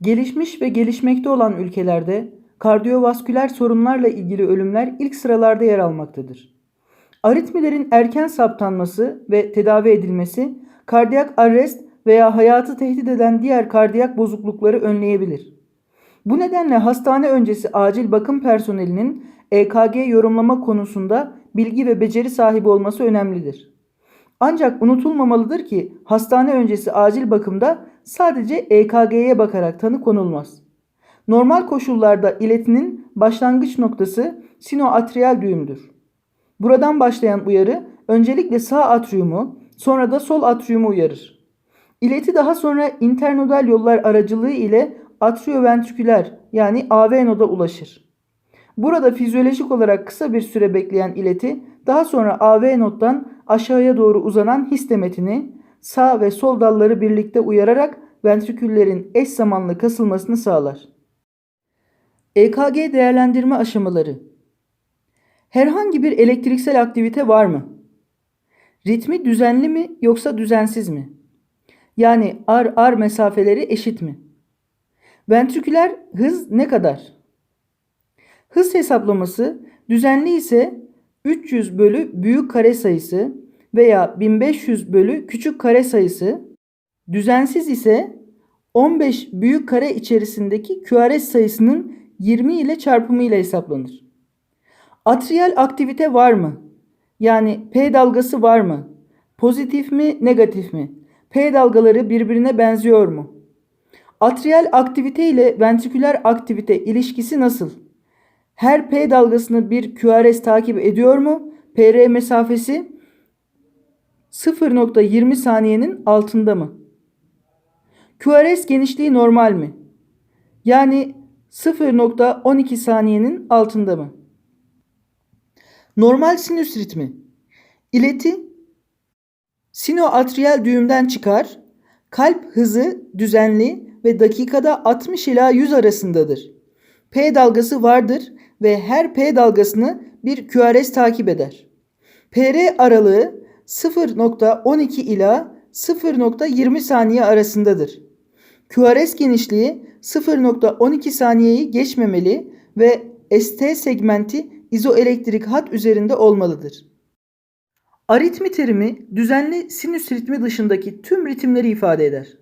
Gelişmiş ve gelişmekte olan ülkelerde kardiyovasküler sorunlarla ilgili ölümler ilk sıralarda yer almaktadır. Aritmilerin erken saptanması ve tedavi edilmesi kardiyak arrest veya hayatı tehdit eden diğer kardiyak bozuklukları önleyebilir. Bu nedenle hastane öncesi acil bakım personelinin EKG yorumlama konusunda bilgi ve beceri sahibi olması önemlidir. Ancak unutulmamalıdır ki hastane öncesi acil bakımda sadece EKG'ye bakarak tanı konulmaz. Normal koşullarda iletinin başlangıç noktası sinoatriyal düğümdür. Buradan başlayan uyarı öncelikle sağ atriyumu, sonra da sol atriyumu uyarır. İleti daha sonra internodal yollar aracılığı ile atrioventriküler yani AV noda ulaşır. Burada fizyolojik olarak kısa bir süre bekleyen ileti daha sonra AV nottan aşağıya doğru uzanan histemetini sağ ve sol dalları birlikte uyararak ventriküllerin eş zamanlı kasılmasını sağlar. EKG değerlendirme aşamaları Herhangi bir elektriksel aktivite var mı? Ritmi düzenli mi yoksa düzensiz mi? Yani R-R mesafeleri eşit mi? Ventriküler hız ne kadar? Hız hesaplaması düzenli ise 300 bölü büyük kare sayısı veya 1500 bölü küçük kare sayısı, düzensiz ise 15 büyük kare içerisindeki QRS sayısının 20 ile çarpımı ile hesaplanır. Atriyal aktivite var mı? Yani P dalgası var mı? Pozitif mi, negatif mi? P dalgaları birbirine benziyor mu? Atriyal aktivite ile ventriküler aktivite ilişkisi nasıl? Her P dalgasını bir QRS takip ediyor mu? PR mesafesi 0.20 saniyenin altında mı? QRS genişliği normal mi? Yani 0.12 saniyenin altında mı? Normal sinüs ritmi. İleti sinoatriyal düğümden çıkar. Kalp hızı düzenli ve dakikada 60 ila 100 arasındadır. P dalgası vardır ve her P dalgasını bir QRS takip eder. PR aralığı 0.12 ila 0.20 saniye arasındadır. QRS genişliği 0.12 saniyeyi geçmemeli ve ST segmenti izoelektrik hat üzerinde olmalıdır. Aritmi terimi düzenli sinüs ritmi dışındaki tüm ritimleri ifade eder.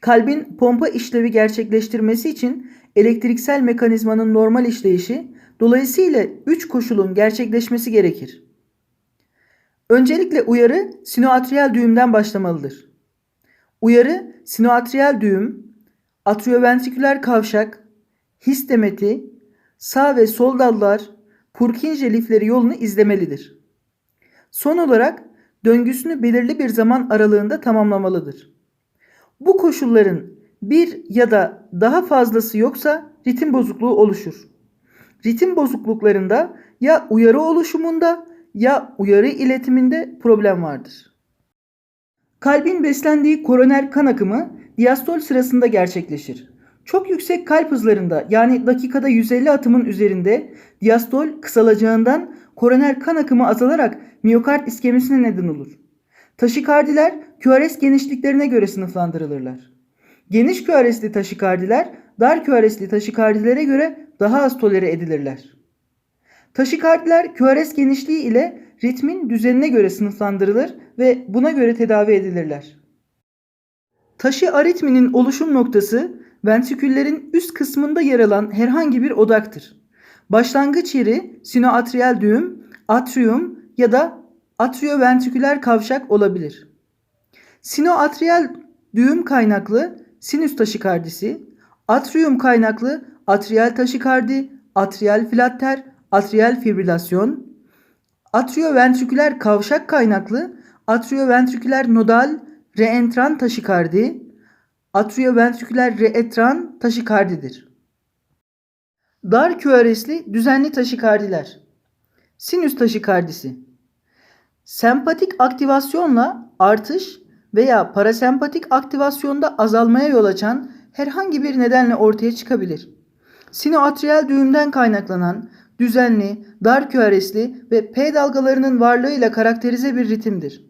Kalbin pompa işlevi gerçekleştirmesi için elektriksel mekanizmanın normal işleyişi dolayısıyla 3 koşulun gerçekleşmesi gerekir. Öncelikle uyarı sinoatriyal düğümden başlamalıdır. Uyarı sinoatriyal düğüm, atrioventriküler kavşak, histemeti, sağ ve sol dallar, Purkinje lifleri yolunu izlemelidir. Son olarak döngüsünü belirli bir zaman aralığında tamamlamalıdır. Bu koşulların bir ya da daha fazlası yoksa ritim bozukluğu oluşur. Ritim bozukluklarında ya uyarı oluşumunda ya uyarı iletiminde problem vardır. Kalbin beslendiği koroner kan akımı diastol sırasında gerçekleşir. Çok yüksek kalp hızlarında yani dakikada 150 atımın üzerinde diastol kısalacağından koroner kan akımı azalarak miyokard iskemesine neden olur. Taşikardiler QRS genişliklerine göre sınıflandırılırlar. Geniş QRS'li taşikardiler dar QRS'li taşikardilere göre daha az tolere edilirler. Taşikardiler QRS genişliği ile ritmin düzenine göre sınıflandırılır ve buna göre tedavi edilirler. Taşı aritminin oluşum noktası ventriküllerin üst kısmında yer alan herhangi bir odaktır. Başlangıç yeri sinoatriyal düğüm, atrium ya da atrioventriküler kavşak olabilir. Sinoatriyal düğüm kaynaklı sinüs taşikardisi, atrium kaynaklı atriyal taşikardi, atriyal flatter, atriyal fibrilasyon, atrioventriküler kavşak kaynaklı atrioventriküler nodal reentran taşikardi, atrioventriküler reetran taşikardidir. Dar QRS'li düzenli taşikardiler. Sinüs taşikardisi. Sempatik aktivasyonla artış veya parasempatik aktivasyonda azalmaya yol açan herhangi bir nedenle ortaya çıkabilir. Sinoatriyal düğümden kaynaklanan düzenli, dar QRS'li ve P dalgalarının varlığıyla karakterize bir ritimdir.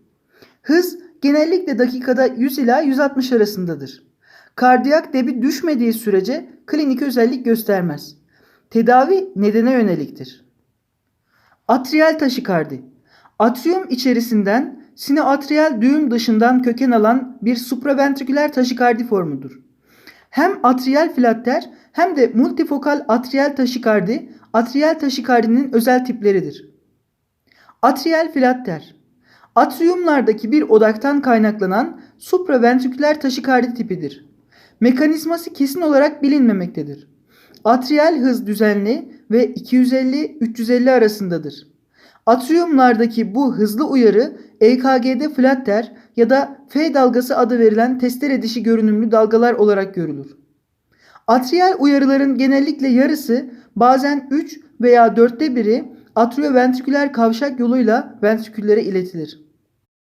Hız genellikle dakikada 100 ila 160 arasındadır. Kardiyak debi düşmediği sürece klinik özellik göstermez. Tedavi nedene yöneliktir. Atriyal taşikardi. Atrium içerisinden sinoatriyal düğüm dışından köken alan bir supraventriküler taşikardi formudur. Hem atriyal flatter hem de multifokal atriyal taşikardi, atriyal taşikardinin özel tipleridir. Atriyal flatter Atriyumlardaki bir odaktan kaynaklanan supraventriküler taşikardi tipidir. Mekanizması kesin olarak bilinmemektedir. Atriyal hız düzenli ve 250-350 arasındadır. Atriyumlardaki bu hızlı uyarı EKG'de flatter ya da F dalgası adı verilen testere dişi görünümlü dalgalar olarak görülür. Atriyal uyarıların genellikle yarısı bazen 3 veya 4'te biri atrioventriküler kavşak yoluyla ventriküllere iletilir.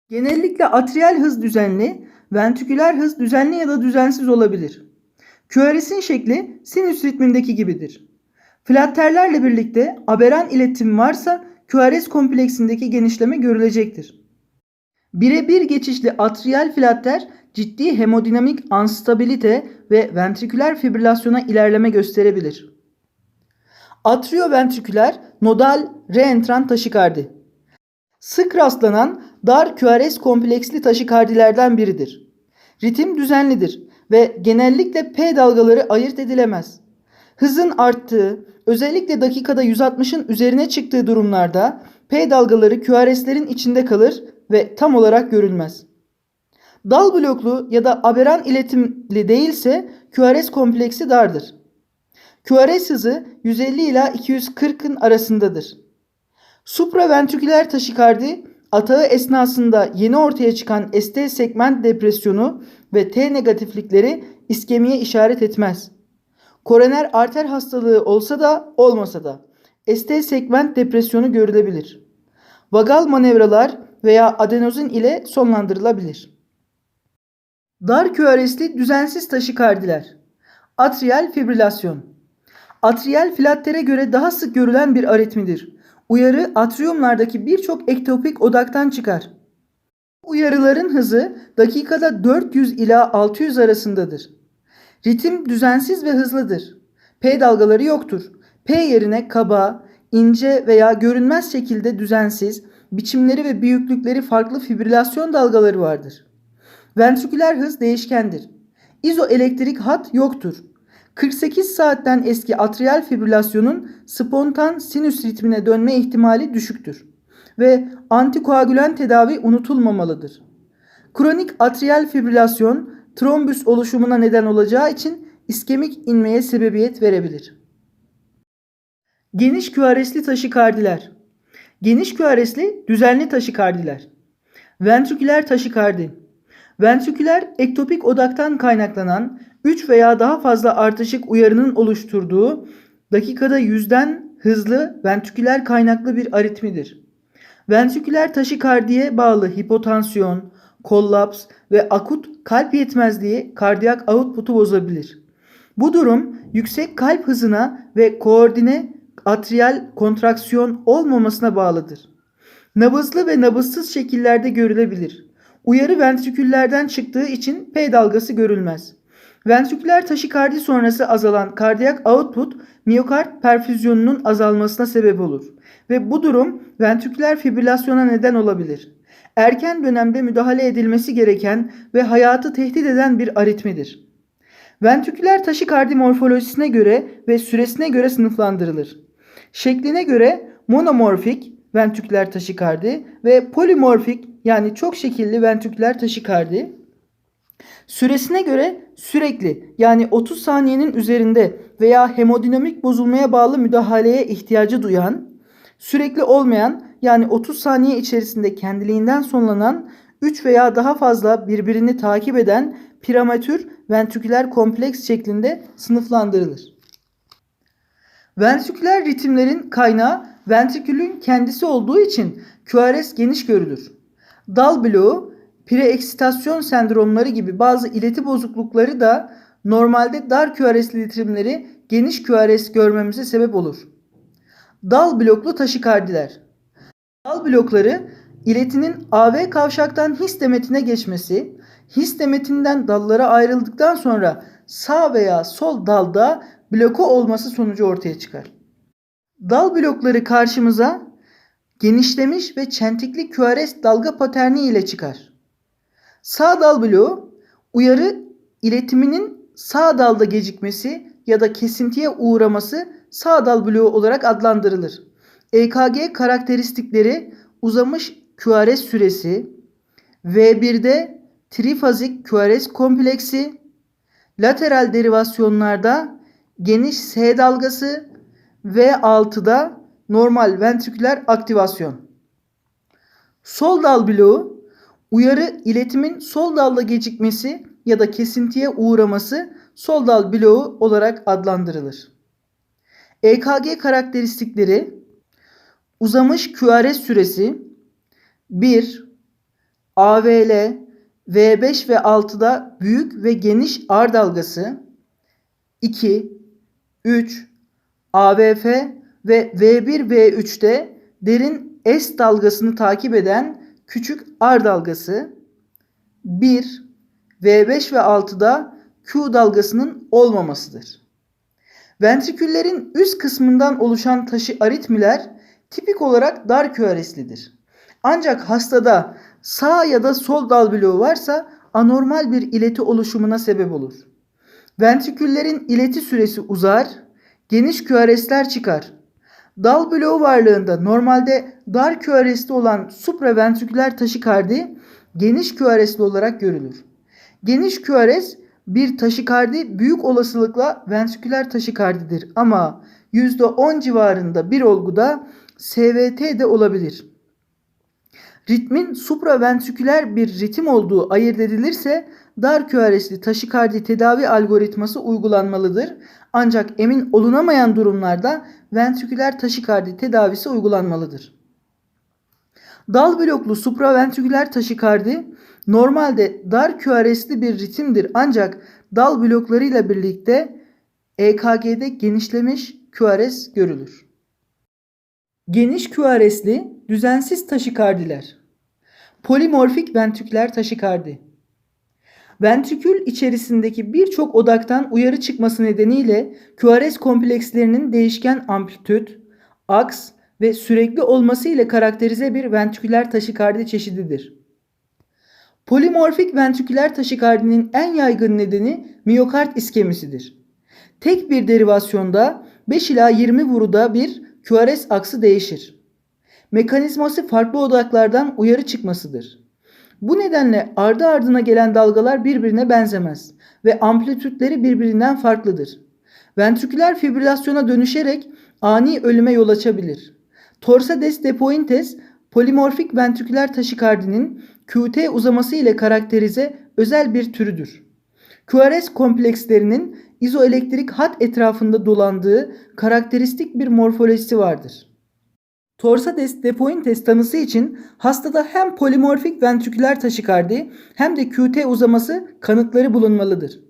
Genellikle atriyal hız düzenli, ventriküler hız düzenli ya da düzensiz olabilir. QRS'in şekli sinüs ritmindeki gibidir. Flatterlerle birlikte aberan iletim varsa QRS kompleksindeki genişleme görülecektir. Birebir geçişli atriyal flatter ciddi hemodinamik anstabilite ve ventriküler fibrilasyona ilerleme gösterebilir. Atrioventriküler nodal reentrant taşikardi. Sık rastlanan dar QRS kompleksli taşikardilerden biridir. Ritim düzenlidir ve genellikle P dalgaları ayırt edilemez. Hızın arttığı, özellikle dakikada 160'ın üzerine çıktığı durumlarda P dalgaları QRS'lerin içinde kalır ve tam olarak görülmez. Dal bloklu ya da aberan iletimli değilse QRS kompleksi dardır. QRS hızı 150 ila 240'ın arasındadır. Supraventriküler taşikardi atağı esnasında yeni ortaya çıkan ST segment depresyonu ve T negatiflikleri iskemiye işaret etmez. Koroner arter hastalığı olsa da olmasa da ST segment depresyonu görülebilir. Vagal manevralar veya adenozin ile sonlandırılabilir. Dar QRS'li düzensiz taşikardiler. Atriyal fibrilasyon. Atriyal flattere göre daha sık görülen bir aritmidir. Uyarı atriyumlardaki birçok ektopik odaktan çıkar. Uyarıların hızı dakikada 400 ila 600 arasındadır. Ritim düzensiz ve hızlıdır. P dalgaları yoktur. P yerine kaba, ince veya görünmez şekilde düzensiz, biçimleri ve büyüklükleri farklı fibrilasyon dalgaları vardır. Ventriküler hız değişkendir. İzoelektrik hat yoktur. 48 saatten eski atriyal fibrilasyonun spontan sinüs ritmine dönme ihtimali düşüktür ve antikoagülen tedavi unutulmamalıdır. Kronik atriyal fibrilasyon trombüs oluşumuna neden olacağı için iskemik inmeye sebebiyet verebilir. Geniş QRS'li taşikardiler. Geniş QRS'li düzenli taşikardiler. Ventriküler taşikardi. Ventriküler ektopik odaktan kaynaklanan 3 veya daha fazla ardışık uyarının oluşturduğu dakikada yüzden hızlı ventriküler kaynaklı bir aritmidir. Ventriküler taşikardiye bağlı hipotansiyon, kollaps ve akut kalp yetmezliği kardiyak output'u bozabilir. Bu durum yüksek kalp hızına ve koordine atriyal kontraksiyon olmamasına bağlıdır. Nabızlı ve nabızsız şekillerde görülebilir. Uyarı ventriküllerden çıktığı için P dalgası görülmez. Ventriküler taşikardi sonrası azalan kardiyak output miyokard perfüzyonunun azalmasına sebep olur ve bu durum ventriküler fibrilasyona neden olabilir. Erken dönemde müdahale edilmesi gereken ve hayatı tehdit eden bir aritmidir. Ventriküler taşikardi morfolojisine göre ve süresine göre sınıflandırılır. Şekline göre monomorfik ventriküler taşikardi ve polimorfik yani çok şekilli ventriküler taşikardi Süresine göre sürekli yani 30 saniyenin üzerinde veya hemodinamik bozulmaya bağlı müdahaleye ihtiyacı duyan, sürekli olmayan yani 30 saniye içerisinde kendiliğinden sonlanan 3 veya daha fazla birbirini takip eden piramatür ventriküler kompleks şeklinde sınıflandırılır. Ventriküler ritimlerin kaynağı ventrikülün kendisi olduğu için QRS geniş görülür. Dal bloğu preeksitasyon sendromları gibi bazı ileti bozuklukları da normalde dar QRS'li ritmleri geniş QRS görmemize sebep olur. Dal bloklu taşikardiler. Dal blokları iletinin AV kavşaktan histemetine geçmesi, histemetinden dallara ayrıldıktan sonra sağ veya sol dalda bloku olması sonucu ortaya çıkar. Dal blokları karşımıza genişlemiş ve çentikli QRS dalga paterni ile çıkar. Sağ dal bloğu uyarı iletiminin sağ dalda gecikmesi ya da kesintiye uğraması sağ dal bloğu olarak adlandırılır. EKG karakteristikleri uzamış QRS süresi, V1'de trifazik QRS kompleksi, lateral derivasyonlarda geniş S dalgası, V6'da normal ventriküler aktivasyon. Sol dal bloğu uyarı iletimin sol dalda gecikmesi ya da kesintiye uğraması sol dal bloğu olarak adlandırılır. EKG karakteristikleri uzamış QRS süresi 1 AVL V5 ve 6'da büyük ve geniş R dalgası 2 3 AVF ve V1 V3'te derin S dalgasını takip eden küçük R dalgası 1 V5 ve 6'da Q dalgasının olmamasıdır. Ventriküllerin üst kısmından oluşan taşı aritmiler tipik olarak dar QRS'lidir. Ancak hastada sağ ya da sol dal bloğu varsa anormal bir ileti oluşumuna sebep olur. Ventriküllerin ileti süresi uzar, geniş QRS'ler çıkar. Dal bloğu varlığında normalde dar QRS'li olan supraventriküler taşikardi geniş QRS'li olarak görülür. Geniş QRS bir taşikardi büyük olasılıkla ventriküler taşikardidir ama %10 civarında bir olguda SVT de olabilir. Ritmin supraventriküler bir ritim olduğu ayırt edilirse dar QRS'li taşikardi tedavi algoritması uygulanmalıdır. Ancak emin olunamayan durumlarda ventriküler taşikardi tedavisi uygulanmalıdır. Dal bloklu supraventriküler taşikardi normalde dar QRS'li bir ritimdir ancak dal bloklarıyla birlikte EKG'de genişlemiş QRS görülür. Geniş QRS'li düzensiz taşikardiler. Polimorfik ventriküler taşikardi. Ventrikül içerisindeki birçok odaktan uyarı çıkması nedeniyle QRS komplekslerinin değişken amplitüt, aks ve sürekli olması ile karakterize bir ventriküler taşikardi çeşididir. Polimorfik ventriküler taşikardinin en yaygın nedeni miyokard iskemisidir. Tek bir derivasyonda 5 ila 20 vuruda bir QRS aksı değişir. Mekanizması farklı odaklardan uyarı çıkmasıdır. Bu nedenle ardı ardına gelen dalgalar birbirine benzemez ve amplitütleri birbirinden farklıdır. Ventriküler fibrilasyona dönüşerek ani ölüme yol açabilir. Torsades de Pointes polimorfik ventriküler taşikardinin QT uzaması ile karakterize özel bir türüdür. QRS komplekslerinin izoelektrik hat etrafında dolandığı karakteristik bir morfolojisi vardır. Torsades de Pointes tanısı için hastada hem polimorfik ventriküler taşikardi hem de QT uzaması kanıtları bulunmalıdır.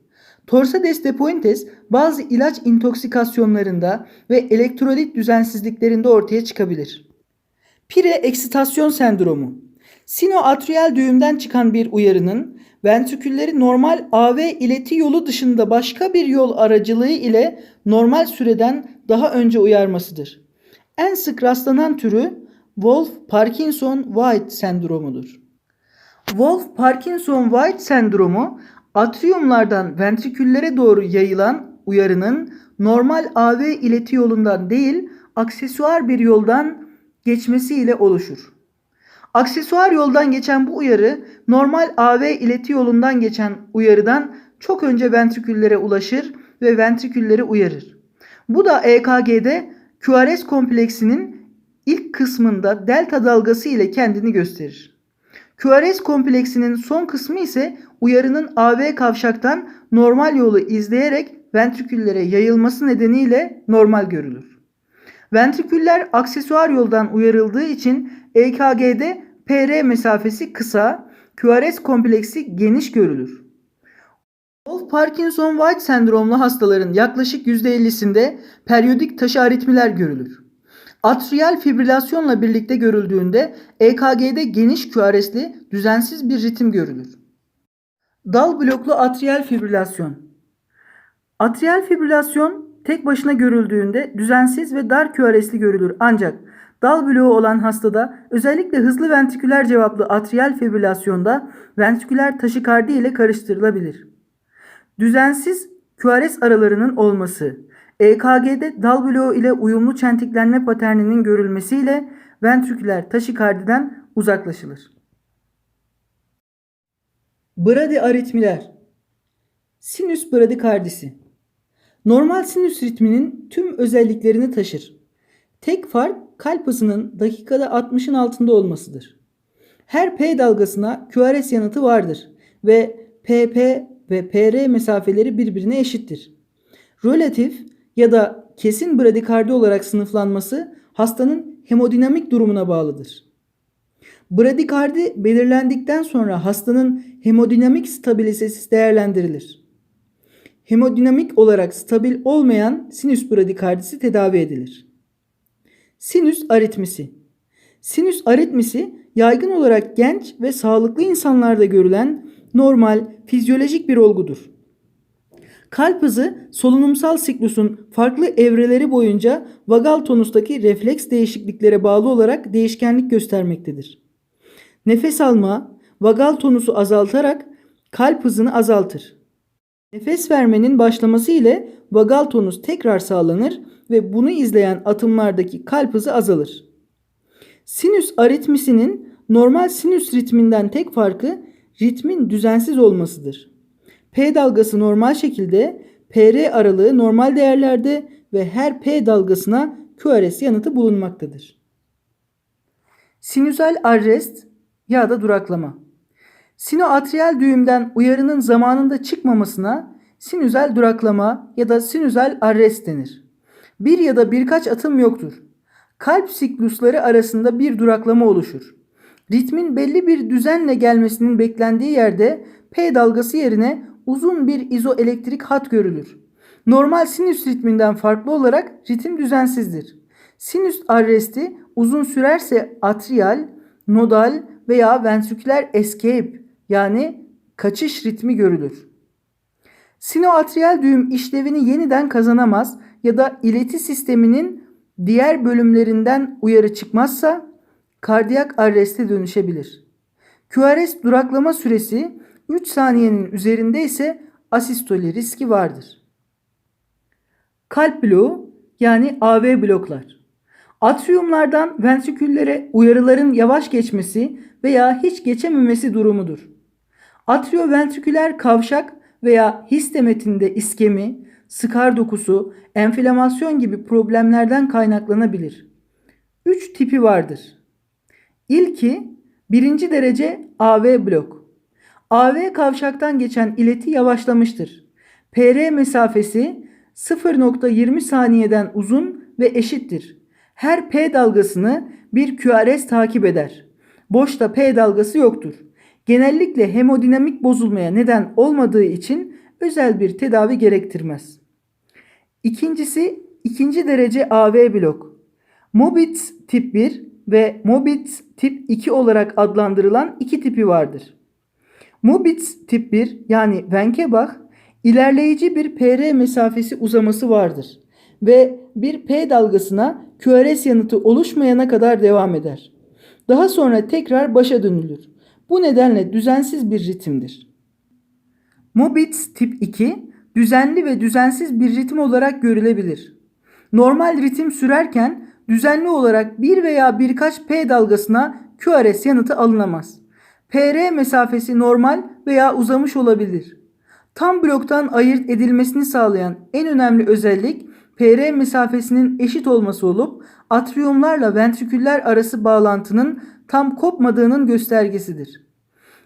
Torsades de Pointes bazı ilaç intoksikasyonlarında ve elektrolit düzensizliklerinde ortaya çıkabilir. Pire eksitasyon sendromu Sinoatriyal düğümden çıkan bir uyarının ventrikülleri normal AV ileti yolu dışında başka bir yol aracılığı ile normal süreden daha önce uyarmasıdır. En sık rastlanan türü Wolff-Parkinson-White sendromudur. Wolff-Parkinson-White sendromu atriyumlardan ventriküllere doğru yayılan uyarının normal AV ileti yolundan değil aksesuar bir yoldan geçmesi ile oluşur. Aksesuar yoldan geçen bu uyarı normal AV ileti yolundan geçen uyarıdan çok önce ventriküllere ulaşır ve ventrikülleri uyarır. Bu da EKG'de QRS kompleksinin ilk kısmında delta dalgası ile kendini gösterir. QRS kompleksinin son kısmı ise uyarının AV kavşaktan normal yolu izleyerek ventriküllere yayılması nedeniyle normal görülür. Ventriküller aksesuar yoldan uyarıldığı için EKG'de PR mesafesi kısa, QRS kompleksi geniş görülür. Wolff-Parkinson-White sendromlu hastaların yaklaşık %50'sinde periyodik taşı aritmiler görülür. Atriyal fibrilasyonla birlikte görüldüğünde EKG'de geniş QRS'li düzensiz bir ritim görülür. Dal bloklu atriyal fibrilasyon. Atriyal fibrilasyon tek başına görüldüğünde düzensiz ve dar QRS'li görülür. Ancak dal bloğu olan hastada özellikle hızlı ventriküler cevaplı atriyal fibrilasyonda ventriküler taşikardi ile karıştırılabilir. Düzensiz QRS aralarının olması, EKG'de dal bloğu ile uyumlu çentiklenme paterninin görülmesiyle ventriküler taşikardiden uzaklaşılır. Bradiaritmiler Sinüs bradikardisi Normal sinüs ritminin tüm özelliklerini taşır. Tek fark kalp hızının dakikada 60'ın altında olmasıdır. Her P dalgasına QRS yanıtı vardır ve PP ve PR mesafeleri birbirine eşittir. Relatif ya da kesin bradikardi olarak sınıflanması hastanın hemodinamik durumuna bağlıdır. Bradikardi belirlendikten sonra hastanın hemodinamik stabilitesi değerlendirilir. Hemodinamik olarak stabil olmayan sinüs bradikardisi tedavi edilir. Sinüs aritmisi Sinüs aritmisi yaygın olarak genç ve sağlıklı insanlarda görülen normal, fizyolojik bir olgudur. Kalp hızı solunumsal siklusun farklı evreleri boyunca vagal tonustaki refleks değişikliklere bağlı olarak değişkenlik göstermektedir. Nefes alma, vagal tonusu azaltarak kalp hızını azaltır. Nefes vermenin başlaması ile vagal tonus tekrar sağlanır ve bunu izleyen atımlardaki kalp hızı azalır. Sinüs aritmisinin normal sinüs ritminden tek farkı ritmin düzensiz olmasıdır. P dalgası normal şekilde, PR aralığı normal değerlerde ve her P dalgasına QRS yanıtı bulunmaktadır. Sinüsal arrest ya da duraklama. Sinoatriyal düğümden uyarının zamanında çıkmamasına sinüzel duraklama ya da sinüzel arrest denir. Bir ya da birkaç atım yoktur. Kalp siklusları arasında bir duraklama oluşur. Ritmin belli bir düzenle gelmesinin beklendiği yerde P dalgası yerine uzun bir izoelektrik hat görülür. Normal sinüs ritminden farklı olarak ritim düzensizdir. Sinüs arresti uzun sürerse atriyal, nodal veya ventriküler escape yani kaçış ritmi görülür. Sinoatriyal düğüm işlevini yeniden kazanamaz ya da ileti sisteminin diğer bölümlerinden uyarı çıkmazsa kardiyak arreste dönüşebilir. QRS duraklama süresi 3 saniyenin üzerinde ise asistoli riski vardır. Kalp bloğu yani AV bloklar. Atriyumlardan ventriküllere uyarıların yavaş geçmesi veya hiç geçememesi durumudur. Atrioventriküler kavşak veya histemetinde iskemi, skar dokusu, enflamasyon gibi problemlerden kaynaklanabilir. 3 tipi vardır. İlki birinci derece AV blok. AV kavşaktan geçen ileti yavaşlamıştır. PR mesafesi 0.20 saniyeden uzun ve eşittir. Her P dalgasını bir QRS takip eder. Boşta P dalgası yoktur. Genellikle hemodinamik bozulmaya neden olmadığı için özel bir tedavi gerektirmez. İkincisi ikinci derece AV blok. Mobitz tip 1 ve Mobitz tip 2 olarak adlandırılan iki tipi vardır. Mobitz tip 1 yani Wenkebach ilerleyici bir PR mesafesi uzaması vardır ve bir P dalgasına QRS yanıtı oluşmayana kadar devam eder. Daha sonra tekrar başa dönülür. Bu nedenle düzensiz bir ritimdir. Mobitz tip 2 düzenli ve düzensiz bir ritim olarak görülebilir. Normal ritim sürerken düzenli olarak bir veya birkaç P dalgasına QRS yanıtı alınamaz. PR mesafesi normal veya uzamış olabilir. Tam bloktan ayırt edilmesini sağlayan en önemli özellik PR mesafesinin eşit olması olup atriyumlarla ventriküller arası bağlantının tam kopmadığının göstergesidir.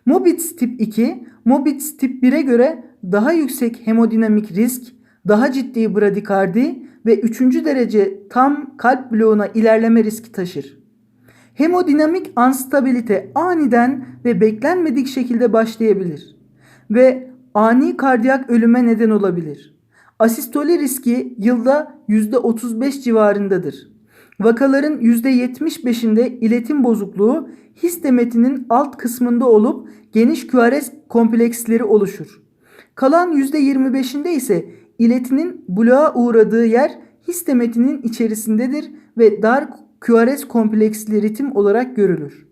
Mobitz tip 2, Mobitz tip 1'e göre daha yüksek hemodinamik risk, daha ciddi bradikardi ve 3. derece tam kalp bloğuna ilerleme riski taşır. Hemodinamik anstabilite aniden ve beklenmedik şekilde başlayabilir ve ani kardiyak ölüme neden olabilir. Asistoli riski yılda %35 civarındadır. Vakaların %75'inde iletim bozukluğu histemetinin alt kısmında olup geniş QRS kompleksleri oluşur. Kalan %25'inde ise iletinin bloğa uğradığı yer histemetinin içerisindedir ve dar QRS kompleksli ritim olarak görülür.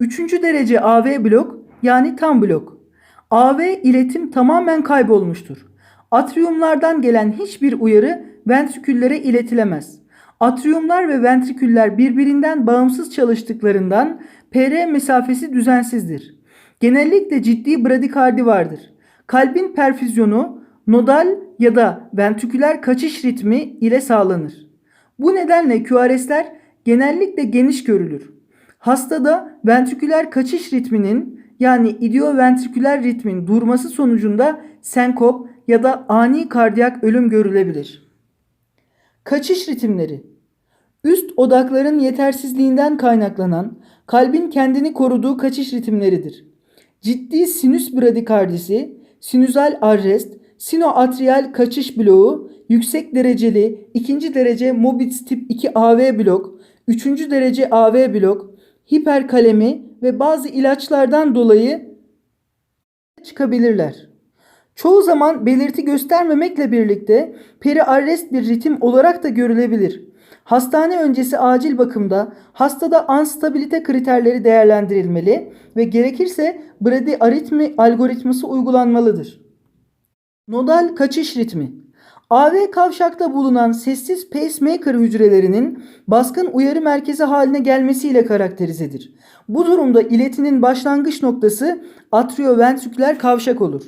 Üçüncü derece AV blok yani tam blok. AV iletim tamamen kaybolmuştur. Atriyumlardan gelen hiçbir uyarı ventriküllere iletilemez. Atriyumlar ve ventriküller birbirinden bağımsız çalıştıklarından PR mesafesi düzensizdir. Genellikle ciddi bradikardi vardır. Kalbin perfüzyonu nodal ya da ventriküler kaçış ritmi ile sağlanır. Bu nedenle QRS'ler genellikle geniş görülür. Hastada ventriküler kaçış ritminin yani idioventriküler ritmin durması sonucunda senkop ya da ani kardiyak ölüm görülebilir. Kaçış ritimleri Üst odakların yetersizliğinden kaynaklanan kalbin kendini koruduğu kaçış ritimleridir. Ciddi sinüs bradikardisi, sinüzal arrest, sinoatriyal kaçış bloğu, yüksek dereceli ikinci derece Mobitz tip 2 AV blok, üçüncü derece AV blok, hiperkalemi ve bazı ilaçlardan dolayı çıkabilirler. Çoğu zaman belirti göstermemekle birlikte periarrest bir ritim olarak da görülebilir. Hastane öncesi acil bakımda hastada anstabilite kriterleri değerlendirilmeli ve gerekirse bradi aritmi algoritması uygulanmalıdır. Nodal kaçış ritmi AV kavşakta bulunan sessiz pacemaker hücrelerinin baskın uyarı merkezi haline gelmesiyle karakterizedir. Bu durumda iletinin başlangıç noktası atrioventriküler kavşak olur.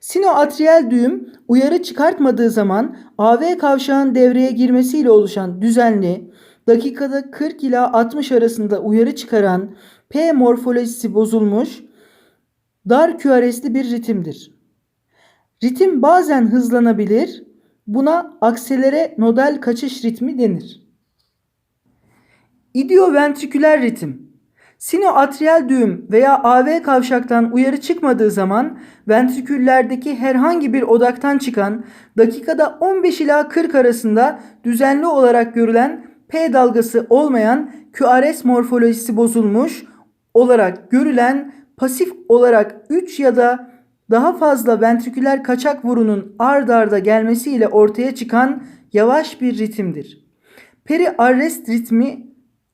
Sinoatriyel düğüm uyarı çıkartmadığı zaman AV kavşağın devreye girmesiyle oluşan düzenli, dakikada 40 ila 60 arasında uyarı çıkaran P morfolojisi bozulmuş, dar QRS'li bir ritimdir. Ritim bazen hızlanabilir, buna akselere nodal kaçış ritmi denir. İdioventriküler ritim Sinoatriyel düğüm veya AV kavşaktan uyarı çıkmadığı zaman ventriküllerdeki herhangi bir odaktan çıkan dakikada 15 ila 40 arasında düzenli olarak görülen P dalgası olmayan QRS morfolojisi bozulmuş olarak görülen pasif olarak 3 ya da daha fazla ventriküler kaçak vurunun ard arda gelmesiyle ortaya çıkan yavaş bir ritimdir. Peri arrest ritmi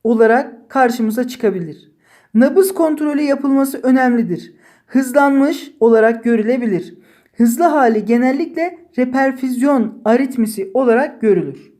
olarak karşımıza çıkabilir. Nabız kontrolü yapılması önemlidir. Hızlanmış olarak görülebilir. Hızlı hali genellikle reperfüzyon aritmisi olarak görülür.